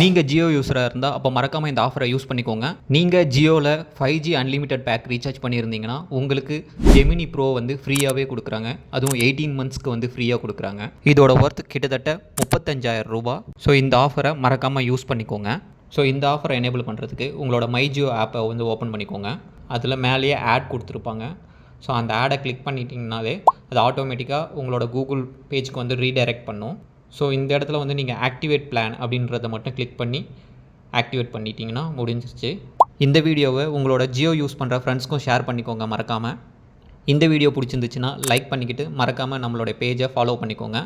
நீங்கள் ஜியோ யூஸராக இருந்தால் அப்போ மறக்காமல் இந்த ஆஃபரை யூஸ் பண்ணிக்கோங்க. நீங்கள் ஜியோவில் five G unlimited pack recharge பண்ணியிருந்தீங்கன்னா உங்களுக்கு ஜெமினி ப்ரோ வந்து ஃப்ரீயாகவே கொடுக்குறாங்க. அதுவும் எயிட்டீன் மந்த்ஸ்க்கு வந்து ஃப்ரீயாக கொடுக்குறாங்க. இதோட ஒர்த் கிட்டத்தட்ட முப்பத்தஞ்சாயிரம் ரூபாய் ஸோ இந்த ஆஃபரை மறக்காமல் யூஸ் பண்ணிக்கோங்க. ஸோ இந்த ஆஃபரை எனேபிள் பண்ணுறதுக்கு உங்களோட மை ஜியோ ஆப்பை வந்து ஓப்பன் பண்ணிக்கோங்க. அதில் மேலேயே ஆட் கொடுத்துருப்பாங்க. ஸோ அந்த ஆடை கிளிக் பண்ணிட்டீங்கனாலே அது ஆட்டோமேட்டிக்காக உங்களோட கூகுள் பேஜ்க்கு வந்து ரீடைரக்ட் பண்ணும். ஸோ இந்த இடத்துல வந்து நீங்கள் ஆக்டிவேட் பிளான் அப்படின்றத மட்டும் கிளிக் பண்ணி ஆக்டிவேட் பண்ணிட்டீங்கன்னா முடிஞ்சிருச்சு. இந்த வீடியோவை உங்களோட ஜியோ யூஸ் பண்ணுற ஃப்ரெண்ட்ஸ்க்கும் ஷேர் பண்ணிக்கோங்க மறக்காமல் இந்த வீடியோ பிடிச்சிருந்துச்சுன்னா லைக் பண்ணிக்கிட்டு மறக்காமல் நம்மளோட பேஜை ஃபாலோ பண்ணிக்கோங்க.